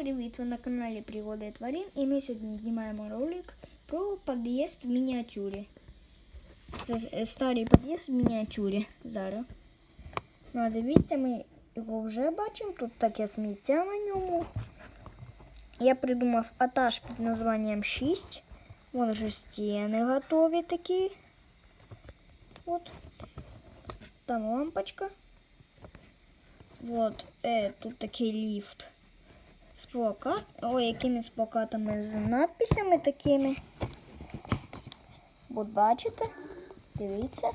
привіт! Ви на каналі Пригоди тварин і ми сьогодні знімаємо ролик про під'їзд в мініатюрі. Це е, старий під'їзд в мініатюрі зараз. Ну, а дивіться, ми його вже бачимо. Тут таке сміття на ньому. Я придумав етаж під названням 6. Вон вже стіни готові такі. От. Там лампочка. Вот, е, тут такий ліфт З плакат... Ой, якимись плакатами з надписями такими. От бачите? Дивіться.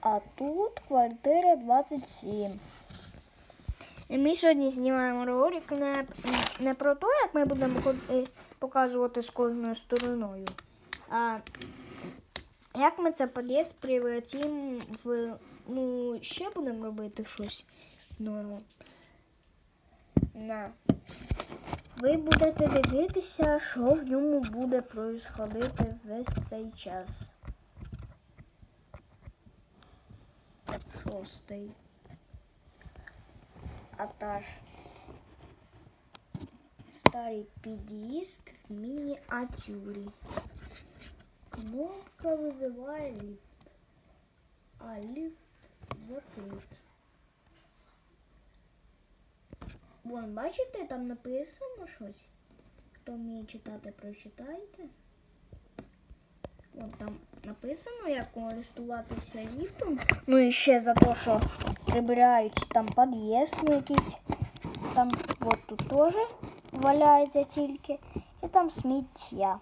А тут квартира 27. І ми сьогодні знімаємо ролик не, не про те, як ми будемо е, показувати з кожною стороною, а як ми це під'їзд превратимо в. Ну, ще будемо робити щось. Ну, на. Ви будете дивитися, що в ньому буде происходити весь цей час. Шостий. Атаж. Старий під'їзд в мініатюрі. Кнопка визиває ліфт. А ліфт закрит. Вон, бачите, там написано щось. Хто вміє читати, прочитайте. Вон там написано, як користуватися ліфтом. Ну і ще за те, що прибирають там під'їзд ну, якийсь. Там от тут теж валяється тільки. І там сміття.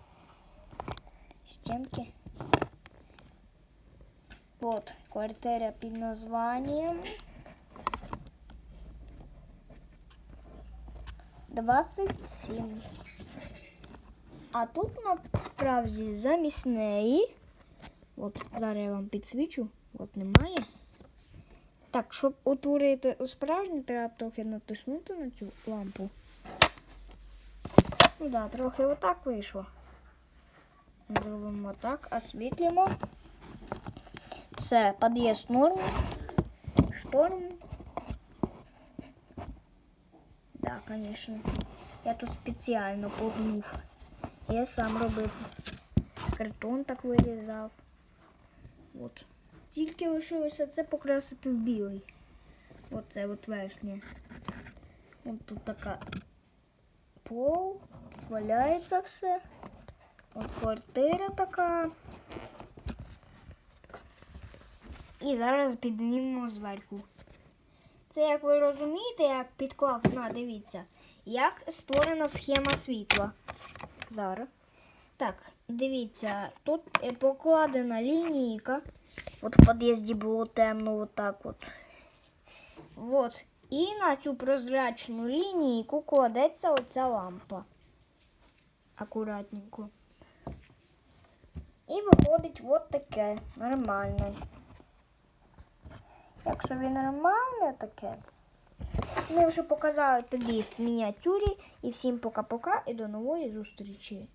Стінки. Вот квартира під названням 27. А тут насправді замість неї. От зараз я вам підсвічу, от немає. Так, щоб утворити справжнє, треба трохи натиснути на цю лампу. Ну да, трохи отак вийшло. Зробимо так, освітлимо. Все, під'їзд норм. Шторм. Да, конечно. Я тут спеціально погнув. Я сам робив. Картон так вирізав. От. Тільки лишилося це покрасити в білий. Оце от верхнє. От тут така пол, тут валяється все. От квартира така. І зараз піднімемо зверху. Це, як ви розумієте, як підклав, на, дивіться, як створена схема світла. Зараз. Так, дивіться, тут покладена лінійка. От в під'їзді було темно, отак от. От. І на цю прозрачну лінійку кладеться оця лампа. Акуратненько. І виходить от таке нормальне. що він нормальне таке. Ми вже показали тоді в мініатюрі. І всім пока-пока і до нової зустрічі.